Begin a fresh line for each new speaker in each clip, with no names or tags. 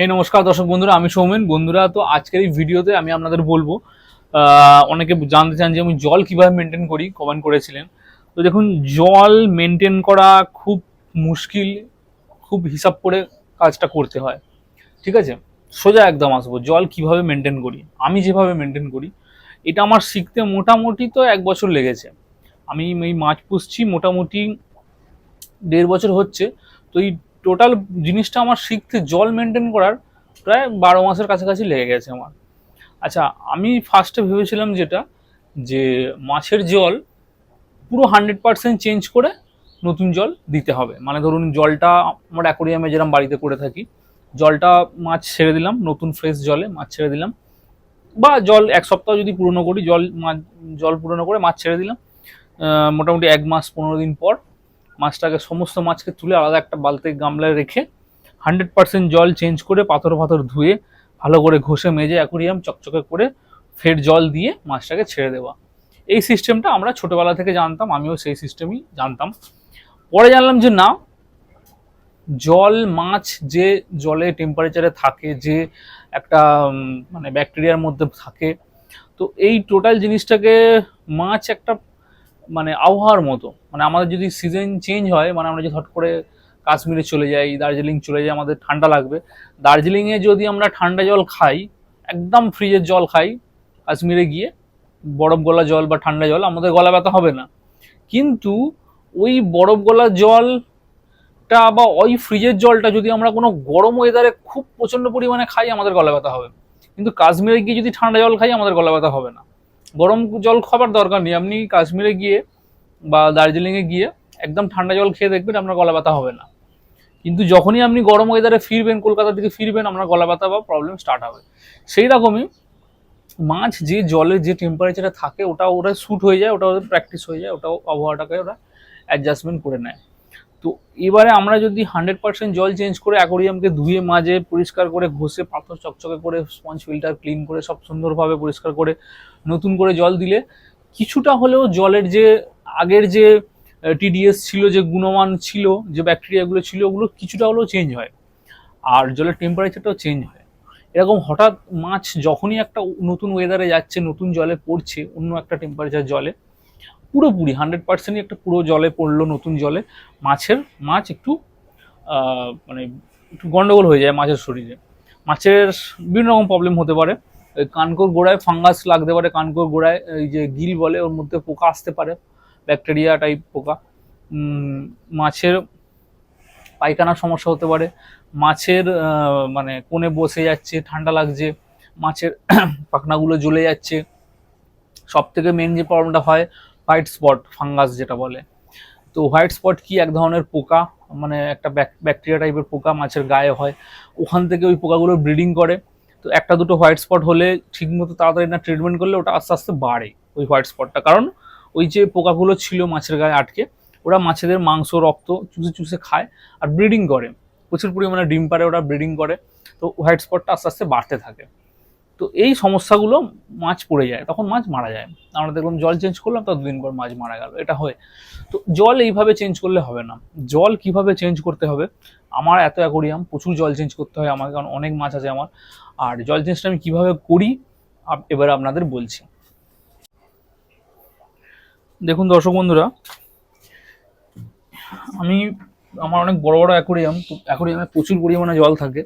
হে নমস্কার দর্শক বন্ধুরা, আমি সৌমেন। বন্ধুরা, তো আজকের এই ভিডিওতে আমি আপনাদের বলব অনেকে জানতে চান যে আমি জল কীভাবে মেনটেন করি কমেন্ট করেছিলেন। তো দেখুন, জল মেনটেন করা খুব মুশকিল, খুব হিসাব করে কাজটা করতে হয়। ঠিক আছে? সোজা একদম আসব, জল কীভাবে মেনটেন করি? আমি যেভাবে মেনটেন করি, এটা আমার শিখতে মোটামুটি তো এক বছর লেগেছে। আমি এই মাছ পুষছি, মোটামুটি দেড় বছর হচ্ছে। তো এই টোটাল জিনিসটা আমার শিখতে, জল মেনটেন করার প্রায় বারো মাসের কাছাকাছি লেগে গেছে আমার। আচ্ছা আমি ফার্স্টে ভেবেছিলাম যেটা, যে মাছের জল পুরো হান্ড্রেড পার্সেন্ট চেঞ্জ করে নতুন জল দিতে হবে। মানে ধরুন জলটা আমার অ্যাকোরিয়ামে যেরকম বাড়িতে করে থাকি, জলটা মাছ ছেড়ে দিলাম, নতুন ফ্রেশ জলে মাছ ছেড়ে দিলাম, বা জল এক সপ্তাহ যদি পুরনো করি, জল মাছ, জল পুরনো করে মাছ ছেড়ে দিলাম মোটামুটি এক মাস, পনেরো দিন পর মাছটাকে সমস্ত মাছকে তুলে আলাদা একটা বালতি গামলায় রেখে হান্ড্রেড পার্সেন্ট জল চেঞ্জ করে পাথর পাথর ধুয়ে ভালো করে ঘষে মেজে অ্যাকুরিয়াম চকচকে করে ফের জল দিয়ে মাছটাকে ছেড়ে দেওয়া। এই সিস্টেমটা আমরা ছোটোবেলা থেকে জানতাম, আমিও সেই সিস্টেমই জানতাম। পরে জানলাম যে না, জল, মাছ যে জলে টেম্পারেচারে থাকে, যে একটা মানে ব্যাকটেরিয়ার মধ্যে থাকে, তো এই টোটাল জিনিসটাকে মাছ একটা মানে আবহাওয়ার মতো। মানে আমাদের যদি সিজন চেঞ্জ হয় মানে আমরা যদি হট করে কাশ্মীরে চলে যাই, দার্জিলিং চলে যাই, আমাদের ঠান্ডা লাগবে। দার্জিলিংয়ে যদি আমরা ঠান্ডা জল খাই, একদম ফ্রিজের জল খাই, কাশ্মীরে গিয়ে বরফ গলা জল বা ঠান্ডা জল, আমাদের গলা ব্যথা হবে না। কিন্তু ওই বরফ গলা জলটা বা ওই ফ্রিজের জলটা যদি আমরা কোনো গরম ওয়েদারে খুব প্রচণ্ড পরিমাণে খাই, আমাদের গলা ব্যথা হবে। কিন্তু কাশ্মীরে গিয়ে যদি ঠান্ডা জল খাই, আমাদের গলা ব্যথা হবে না। গরম জল খাবার দরকার নেই। আপনি কাশ্মীরে গিয়ে বা দার্জিলিংয়ে গিয়ে একদম ঠান্ডা জল খেয়ে দেখবেন আপনার গলা ব্যথা হবে না। কিন্তু যখনই আপনি গরম ওয়েদারে ফিরবেন কলকাতা থেকে ফিরবেন, আপনার গলা ব্যথা বা প্রবলেম স্টার্ট হবে। সেই রকমই মাছ যে জলে যে টেম্পারেচারে থাকে, ওটা ওরা শ্যুট হয়ে যায়, ওটা ওদের প্র্যাকটিস হয়ে যায় ওটাও আবহাওয়াটাকে ওরা অ্যাডজাস্টমেন্ট করে নেয়। তো এবারে আমরা যদি হান্ড্রেড পার্সেন্ট জল চেঞ্জ করে অ্যাকোরিয়ামকে ধুয়ে মাজে, পরিষ্কার করে ঘষে, পাথর চকচকে করে স্পঞ্জ ফিল্টার ক্লিন করে, সব সুন্দরভাবে পরিষ্কার করে নতুন করে জল দিলে কিছুটা হলেও জলের যে আগের যে টিডিএস ছিল, যে গুণমান ছিল, যে ব্যাকটেরিয়াগুলো ছিল, ওগুলো কিছুটা হলেও চেঞ্জ হয়। আর জলের টেম্পারেচারটাও চেঞ্জ হয়। এরকম হঠাৎ মাছ যখনই একটা নতুন ওয়েদারে যাচ্ছে, নতুন জলে পড়ছে, অন্য একটা টেম্পারেচার জলে পুরোপুরি হান্ড্রেড পার্সেন্টই একটা পুরো জলে পড়ল নতুন জলে। মাছের, মাছ একটু মানে একটু গন্ডগোল হয়ে যায় মাছের শরীরে। মাছের বিভিন্ন রকম প্রবলেম হতে পারে। কানকোর গোড়ায় ফাঙ্গাস লাগতে পারে, কানকোর গোড়ায়, এই যে গিল বলে, ওর মধ্যে পোকা আসতে পারে ব্যাকটেরিয়া টাইপ পোকা। মাছের পায়খানার সমস্যা হতে পারে। মাছের মানে কোণে বসে যাচ্ছে, ঠান্ডা লাগছে, মাছের পাখনাগুলো জ্বলে যাচ্ছে। সব থেকে মেন যে প্রবলেমটা হয় হোয়াইট স্পট, ফাঙ্গাস যেটা বলে। তো হোয়াইট স্পট কি এক ধরনের পোকা? মানে একটা ব্যাকটেরিয়া টাইপের পোকা মাছের গায়ে হয়। ওখান থেকে ওই পোকাগুলো ব্রিডিং করে। তো একটা দুটো হোয়াইট স্পট হলে ঠিকমতো তাড়াতাড়ি না ট্রিটমেন্ট করলে ওটা আস্তে আস্তে বাড়ে ওই হোয়াইট স্পটটা। কারণ ওই যে পোকাগুলো ছিল মাছের গায়ে আটকে, ওরা মাছেদের মাংস, রক্ত চুষে চুষে খায় আর ব্রিডিং করে। প্রচুর পরিমাণে ডিম পারে ওরা ব্রিডিং করে। তো হোয়াইট স্পটটা আস্তে আস্তে বাড়তে থাকে। তো এই সমস্যাগুলো মাছ পড়ে যায়, তখন মাছ মারা যায়। আমরা দেখলাম জল চেঞ্জ করলাম, তো দুদিন পর মাছ মারা গেল, এটা হয়। তো জল এইভাবে চেঞ্জ করলে হবে না। জল কীভাবে চেঞ্জ করতে হবে? আমার এত অ্যাকোরিয়াম প্রচুর জল চেঞ্জ করতে হয় আমাকে, কারণ অনেক মাছ আছে আমার। আর জল চেঞ্জটা আমি কীভাবে করি এবার আপনাদের বলছি। দেখুন দর্শক বন্ধুরা, আমি, আমার অনেক বড় বড় অ্যাকোরিয়াম অ্যাকোরিয়ামে প্রচুর পরিমাণে জল থাকে।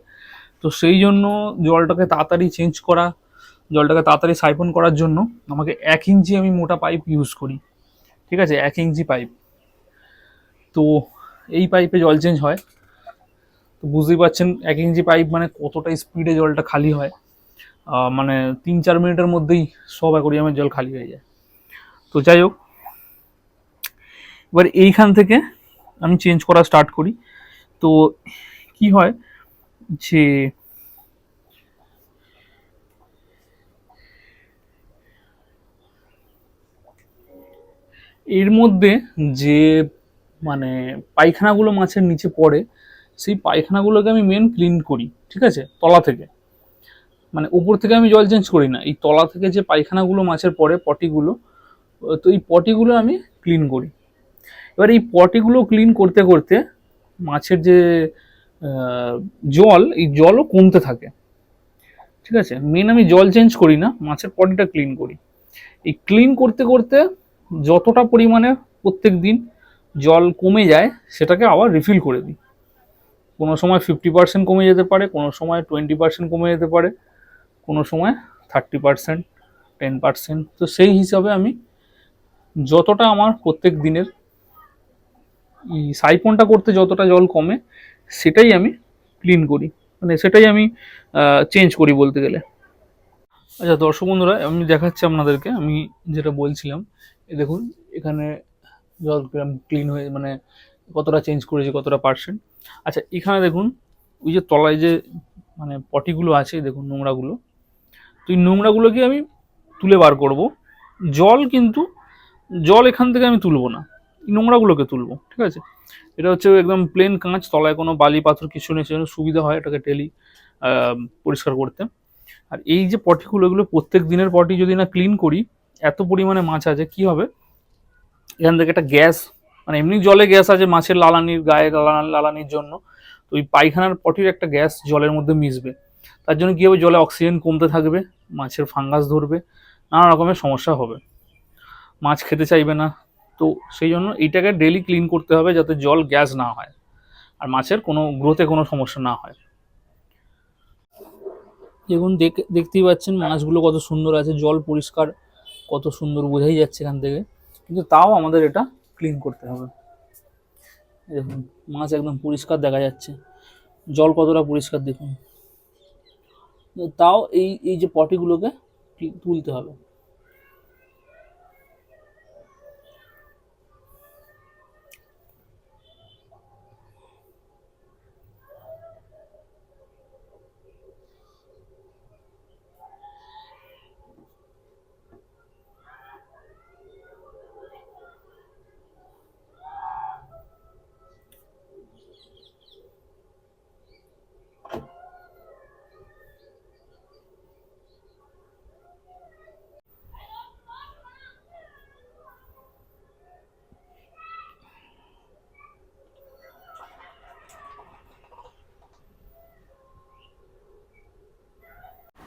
তো সেই জন্য জলটাকে তাড়াতাড়ি চেঞ্জ করা, জলটাকে তাড়াতাড়ি সাইফন করার জন্য আমাকে এক ইঞ্চি আমি মোটা পাইপ ইউজ করি। ঠিক আছে? এক ইঞ্চি পাইপ তো এই পাইপে জল চেঞ্জ হয়। তো বুঝতেই পারছেন, এক ইঞ্চি পাইপ মানে কতটা স্পিডে জলটা খালি হয়। মানে তিন চার মিনিটের মধ্যেই সব অ্যাকোরিয়ামের জল খালি হয়ে যায়। তো যাই হোক, এবার এইখান থেকে আমি চেঞ্জ করা স্টার্ট করি। তো কি হয় যে এর মধ্যে যে মানে পায়খানাগুলো মাছের নিচে পড়ে, সেই পায়খানাগুলোকে আমি মেন ক্লিন করি, ঠিক আছে? তলা থেকে। মানে উপর থেকে আমি জল চেঞ্জ করি না। এই তলা থেকে যে পায়খানাগুলো মাছের পড়ে, পটিগুলো, তো এই পটিগুলো আমি ক্লিন করি। এবার এই পটিগুলো ক্লিন করতে করতে, মাছের যে জল, এই জলও কমতে থাকে। ঠিক আছে? মেন আমি জল চেঞ্জ করি না, মাছের পটিটা ক্লিন করি। এই ক্লিন করতে করতে যতটা পরিমাণে প্রত্যেক দিন জল কমে যায়, সেটাকে আবার রিফিল করে দিই। কোনো সময় ফিফটি পার্সেন্ট কমে যেতে পারে, কোনো সময় টোয়েন্টি পার্সেন্ট কমে যেতে পারে, কোনো সময় থার্টি পার্সেন্ট টেন পার্সেন্ট তো সেই হিসাবে আমি যতটা আমার প্রত্যেক দিনের সাইপনটা করতে যতটা জল কমে সেটাই আমি ক্লিন করি। মানে সেটাই আমি চেঞ্জ করি বলতে গেলে। আচ্ছা দর্শক বন্ধুরা, আমি দেখাচ্ছি আপনাদেরকে। আমি যেটা বলছিলাম, এ দেখুন, এখানে জল ক্লিন হয়ে মানে কতটা চেঞ্জ করেছি, কতটা পার্সেন্ট আচ্ছা এখানে দেখুন, ওই যে তলায় যে মানে পটিগুলো আছে, দেখুন, নোংরাগুলো। তো এই নোংরাগুলোকে আমি তুলে বার করব। জল কিন্তু, জল এখান থেকে আমি তুলব না। নোংরাগুলোকে তুলবো, ঠিক আছে? এটা হচ্ছে একদম প্লেন কাঁচ, তলায় কোনো বালি, পাথর কিছু নেই, সেজন্য সুবিধা হয় এটাকে ডেলি পরিষ্কার করতে। আর এই যে পটিগুলো, এগুলো প্রত্যেক দিনের পটি যদি না ক্লিন করি, এত পরিমাণে মাছ আছে, কি হবে? এখান থেকে একটা গ্যাস মানে এমনি জলে গ্যাস আছে মাছের লালানির গায়ে লালান- লালানির জন্য, তো ওই পায়খানার পটির একটা গ্যাস জলের মধ্যে মিশবে। তার জন্য কী হবে? জলে অক্সিজেন কমতে থাকবে, মাছের ফাঙ্গাস ধরবে, নানা রকমের সমস্যা হবে। মাছ খেতে চাইবে না তো সেই জন্য এইটাকে ডেলি ক্লিন করতে হবে যাতে জল গ্যাস না হয়। আর মাছের কোনো গ্রোথে কোনো সমস্যা না হয়। দেখুন, দেখ- দেখতেই পাচ্ছেন মাছগুলো কত সুন্দর আছে, জল পরিষ্কার কত সুন্দর বোঝাই যাচ্ছে এখান থেকে। কিন্তু তাও আমাদের এটা ক্লিন করতে হবে। দেখুন, মাছ একদম পরিষ্কার দেখা যাচ্ছে। জল কতটা পরিষ্কার দেখুন। তাও এই এই যে পটিগুলোকে তুলতে হবে।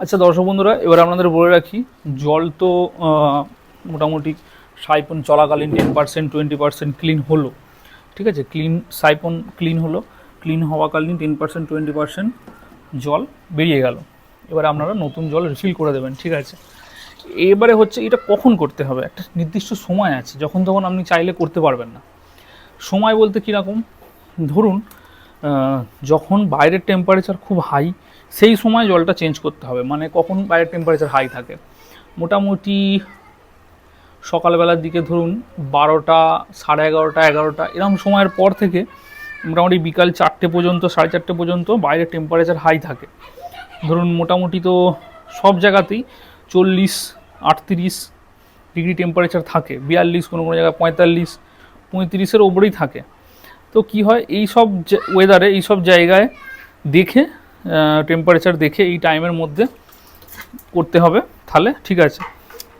আচ্ছা দর্শক বন্ধুরা, এবার আপনাদের বলে রাখি, জল তো মোটামুটি সাইপন চলাকালীন ten percent twenty percent clean হলো। ঠিক আছে? ক্লিন সাইপন ক্লিন হলো। ক্লিন হওয়াকালীন টেন পার্সেন্ট টোয়েন্টি পার্সেন্ট জল বেরিয়ে গেল। এবার আপনারা নতুন জল রিফিল করে দেবেন, ঠিক আছে? এবারে হচ্ছে এটা কখন করতে হবে? একটা নির্দিষ্ট সময় আছে, যখন তখন আপনি চাইলে করতে পারবেন না। সময় বলতে কীরকম? ধরুন যখন বাইরের টেম্পারেচার খুব হাই সেই সময় জলটা চেঞ্জ করতে হবে। মানে কখন বাইরের টেম্পারেচার হাই থাকে। মোটামুটি সকালবেলার দিকে ধরুন বারোটা, সাড়ে এগারোটা এগারোটা এরকম সময়ের পর থেকে মোটামুটি বিকাল চারটে পর্যন্ত, সাড়ে চারটে পর্যন্ত বাইরের টেম্পারেচার হাই থাকে। ধরুন মোটামুটি তো সব জায়গাতেই চল্লিশ, আটত্রিশ ডিগ্রি টেম্পারেচার থাকে। বিয়াল্লিশ, কোনো কোনো জায়গায় পঁয়তাল্লিশ, পঁয়ত্রিশের ওপরেই থাকে। তো কি হয়, এই সব ওয়েদারে এই সব জায়গায় দেখে টেম্পারেচার দেখে এই টাইমের মধ্যে করতে হবে। তাহলে ঠিক আছে।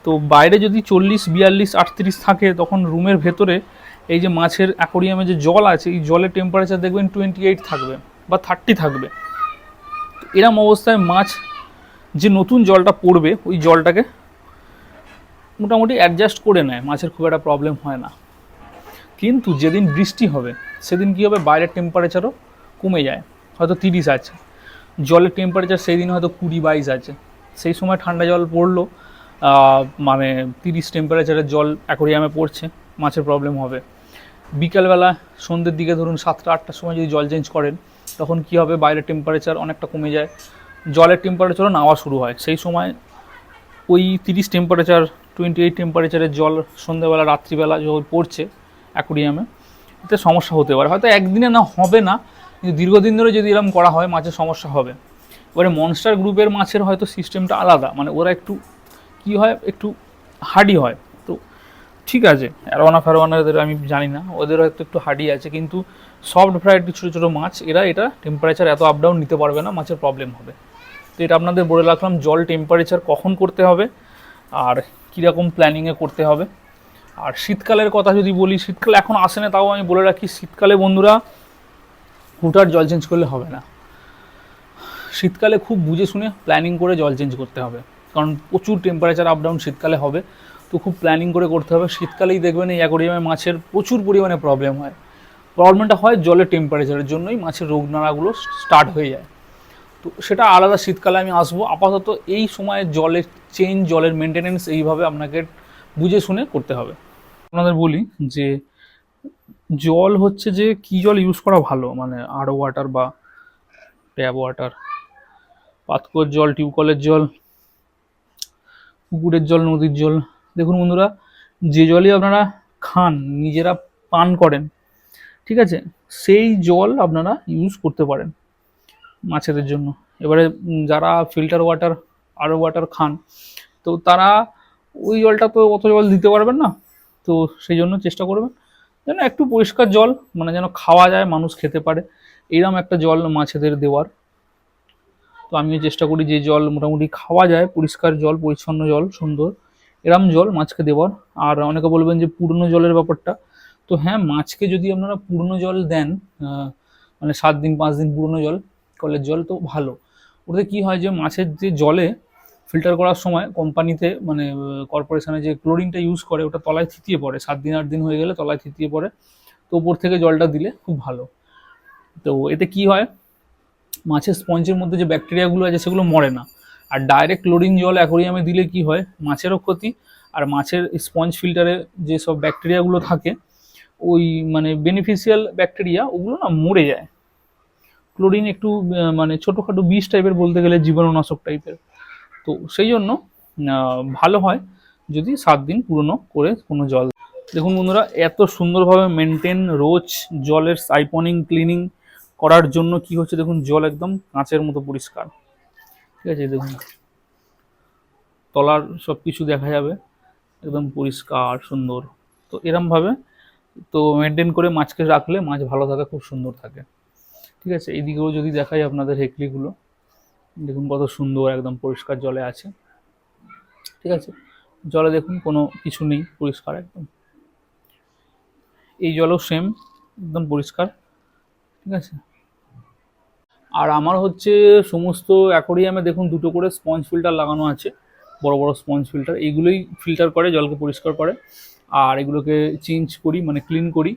তো বাইরে যদি চল্লিশ, বিয়াল্লিশ, আটত্রিশ থাকে, তখন রুমের ভেতরে এই যে মাছের অ্যাকোরিয়ামে যে জল আছে, এই জলের টেম্পারেচার দেখবেন টোয়েন্টি এইট থাকবে বা থার্টি থাকবে। এরম অবস্থায় মাছ যে নতুন জলটা পড়বে, ওই জলটাকে মোটামুটি অ্যাডজাস্ট করে নেয়। মাছের খুব একটা প্রবলেম হয় না। কিন্তু যেদিন বৃষ্টি হবে, সেদিন কী হবে? বাইরের টেম্পারেচারও কমে যায়। হয়তো তিরিশ আছে। জলের টেম্পারেচার সেই দিন হয়তো কুড়ি বাইশ আছে। সেই সময় ঠান্ডা জল পড়ল মানে তিরিশ টেম্পারেচারের জল অ্যাকোরিয়ামে পড়ছে, মাছের প্রবলেম হবে। বিকালবেলা সন্ধ্যের দিকে ধরুন সাতটা, আটটার সময় যদি জল চেঞ্জ করেন, তখন কি হবে? বাইরের টেম্পারেচার অনেকটা কমে যায়। জলের টেম্পারেচারও নাওয়া শুরু হয়। সেই সময় ওই তিরিশ টেম্পারেচার টোয়েন্টি এইট টেম্পারেচারের জল সন্ধ্যেবেলা, রাত্রিবেলা যখন পড়ছে অ্যাকোরিয়ামে এতে সমস্যা হতে পারে। হয়তো একদিনে না, হবে না কিন্তু দীর্ঘদিন ধরে যদি এরকম করা হয়, মাছের সমস্যা হবে। এবারে মনস্টার গ্রুপের মাছের হয়তো সিস্টেমটা আলাদা। মানে ওরা একটু কি হয়, একটু হার্ডি হয়। তো ঠিক আছে অ্যারোয়ানা ফ্যারোয়ানাদের আমি জানি না। ওদের হয়তো একটু হার্ডি আছে, কিন্তু সফট ভ্যারাইটি ছোটো ছোটো মাছ, এরা এটা টেম্পারেচার এত আপ ডাউন নিতে পারবে না, মাছের প্রবলেম হবে। তো এটা আপনাদের বলে রাখলাম, জল টেম্পারেচার কখন করতে হবে, আর কীরকম প্ল্যানিংয়ে করতে হবে। আর শীতকালের কথা যদি বলি, শীতকাল এখন আসে না, তাও আমি বলে রাখি, শীতকালে বন্ধুরা হুটার জল চেঞ্জ করলে হবে না। শীতকালে খুব বুঝে শুনে প্ল্যানিং করে জল চেঞ্জ করতে হবে। কারণ প্রচুর টেম্পারেচার আপ ডাউন শীতকালে হবে, তো খুব প্ল্যানিং করে করতে হবে। শীতকালেই দেখবেন এই অ্যাকোরিয়ামে মাছের প্রচুর পরিমাণে প্রবলেম হয়। প্রবলেমটা হয় জলের টেম্পারেচারের জন্যই মাছের রোগ নাড়াগুলো স্টার্ট হয়ে যায়। তো সেটা আলাদা শীতকালে আমি আসব। আপাতত এই সময়ে জলের চেঞ্জ জলের মেনটেনেন্স এইভাবে আপনাকে বুঝে শুনে করতে হবে। আপনাদের বলি যে জল হচ্ছে যে কি জল ইউজ করা ভালো? মানে আরও ওয়াটার বা ট্যাপ ওয়াটার পাতকুয়োর জল টিউবকলের জল, পুকুরের জল, নদীর জল। দেখুন বন্ধুরা, যে জলই আপনারা খান, নিজেরা পান করেন, ঠিক আছে? সেই জল আপনারা ইউজ করতে পারেন মাছেদের জন্য। এবারে যারা ফিল্টার ওয়াটার আরও ওয়াটার খান, তো তারা ওই জলটা তো অত জল দিতে পারবেন না, তো সেই জন্য চেষ্টা করবেন। যেন একটু পরিষ্কার জল মানে যেন খাওয়া যায়, মানুষ খেতে পারে। এইরকম একটা জল মাছেদের দেওয়ার। তো আমিও চেষ্টা করি যে জল মোটামুটি খাওয়া যায়, পরিষ্কার জল, পরিচ্ছন্ন জল, সুন্দর। এরম জল মাছকে দেওয়ার। আর অনেকে বলবেন যে পুরনো জলের ব্যাপারটা। তো হ্যাঁ মাছকে যদি আপনারা পুরনো জল দেন মানে সাত দিন, পাঁচ দিন পুরনো জল, কলের জল, তো ভালো। ওতে কি হয় যে মাছের যে জলে ফিল্টার করার সময় কোম্পানিতে মানে কর্পোরেশনে যে ক্লোরিনটা ইউজ করে, ওটা তলায় থিতিয়ে পড়ে। সাত দিন, আট দিন হয়ে গেলে তলায় থিতিয়ে পড়ে। তো উপর থেকে জলটা দিলে খুব ভালো। তো এতে কি হয়? মাছের স্পঞ্জের মধ্যে যে ব্যাকটেরিয়াগুলো আছে, সেগুলো মরে না। আর ডাইরেক্ট ক্লোরিন জল অ্যাকোরিয়ামে দিলে কি হয়? মাছেরও ক্ষতি। আর মাছের স্পঞ্জ ফিল্টারে যে সব ব্যাকটেরিয়াগুলো থাকে, ওই মানে বেনিফিশিয়াল ব্যাকটেরিয়া ওগুলো না মরে যায়। ক্লোরিন একটু মানে ছোটোখাটো বিষ টাইপের বলতে গেলে জীবাণুনাশক টাইপের তো সেই জন্য ভালো হয় যদি সাত দিন পুরনো করে কোনো জল দেখুন বন্ধুরা, এত সুন্দরভাবে মেনটেন রোজ জলের সাইপনিং ক্লিনিং করার জন্য কি হচ্ছে দেখুন, জল একদম কাঁচের মতো পরিষ্কার। ঠিক আছে, দেখুন। তলার সব কিছু দেখা যাবে, একদম পরিষ্কার, সুন্দর। তো এরমভাবে তো মেনটেন করে মাছকে রাখলে মাছ ভালো থাকে, খুব সুন্দর থাকে। ঠিক আছে, এইদিকেও যদি দেখাই আপনাদের হেকলিগুলো। দেখুন কত সুন্দর একদম পরিষ্কার জলে আছে। ঠিক আছে? জলে দেখুন কোনো কিছু নেই পরিষ্কার একদম। এই জলও সেম একদম পরিষ্কার। ঠিক আছে? আর আমার হচ্ছে সমস্ত অ্যাকোরিয়ামে দেখুন দুটো করে স্পঞ্জ ফিল্টার লাগানো আছে, বড় বড় স্পঞ্জ ফিল্টার এইগুলোই ফিল্টার করে, জলকে পরিষ্কার করে। আর এগুলোকে চেঞ্জ করি মানে ক্লিন করি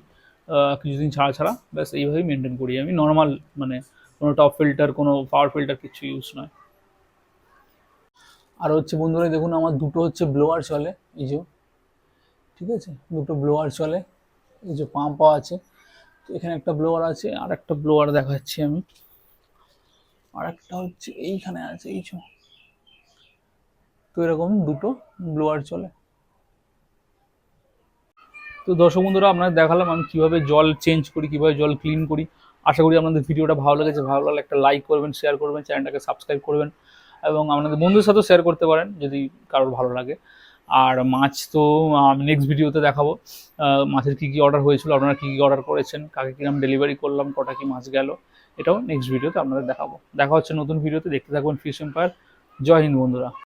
কিছুদিন ছাড়া ছাড়া। ব্যাস, এইভাবেই মেনটেন করি। আমি নর্মাল মানে কোনো টপ ফিল্টার কোনো পাওয়ার ফিল্টার কিছু ইউজ নয়। আর হচ্ছে বন্ধুরা, দেখুন আমার দুটো হচ্ছে ব্লোয়ার চলে, এই যে, ঠিক আছে? দুটো ব্লোয়ার চলে, এই যে পাম্পও আছে। তো এখানে একটা ব্লোয়ার আছে, আর একটা ব্লোয়ার দেখাচ্ছি আমি। আর একটা হচ্ছে এইখানে আছে, এই যে। তো এরকম দুটো ব্লোয়ার চলে। তো দর্শক বন্ধুরা, আপনাদের দেখালাম আমি কীভাবে জল চেঞ্জ করি, কীভাবে জল ক্লিন করি। আশা করি আপনাদের ভিডিওটা ভালো লেগেছে, ভালো লাগলে একটা লাইক করবেন শেয়ার করবেন চ্যানেলটাকে সাবস্ক্রাইব করবেন এবং আপনাদের বন্ধুদের সাথেও শেয়ার করতে পারেন যদি কারোর ভালো লাগে। আর মাছ তো নেক্সট ভিডিওতে দেখাবো। মাছের কী কী অর্ডার হয়েছিল, আপনারা কী কী অর্ডার করেছেন, কাকে কিরম ডেলিভারি করলাম, কটা কি মাছ গেল, এটাও নেক্সট ভিডিওতে আপনাদের দেখাবো। দেখা হচ্ছে নতুন ভিডিওতে দেখতে থাকবেন ফিশ এম্পায়ার জয় হিন্দ বন্ধুরা।